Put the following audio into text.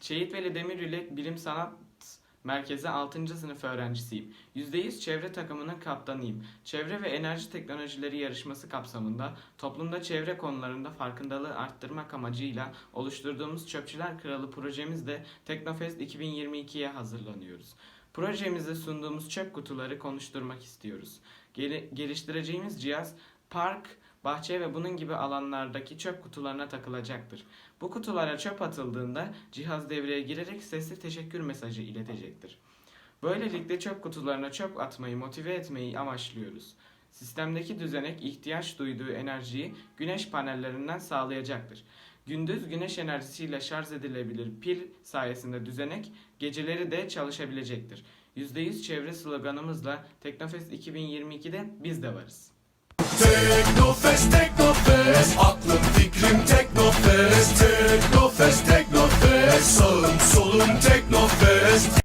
Şehit Veli Demirülek Bilim Sanat Merkezi 6. sınıf öğrencisiyim. %100 çevre takımının kaptanıyım. Çevre ve enerji teknolojileri yarışması kapsamında toplumda çevre konularında farkındalığı arttırmak amacıyla oluşturduğumuz Çöpçüler Kralı projemizde Teknofest 2022'ye hazırlanıyoruz. Projemizde sunduğumuz çöp kutuları konuşturmak istiyoruz. Geli- geliştireceğimiz cihaz park, bahçe ve bunun gibi alanlardaki çöp kutularına takılacaktır. Bu kutulara çöp atıldığında cihaz devreye girerek sesli teşekkür mesajı iletecektir. Böylelikle çöp kutularına çöp atmayı motive etmeyi amaçlıyoruz. Sistemdeki düzenek ihtiyaç duyduğu enerjiyi güneş panellerinden sağlayacaktır. Gündüz güneş enerjisiyle şarj edilebilir pil sayesinde düzenek geceleri de çalışabilecektir. %100 çevre sloganımızla Teknofest 2022'de biz de varız. Teknofest, Teknofest. Aklım fikrim Teknofest. Teknofest, Teknofest. Sağım solum Teknofest.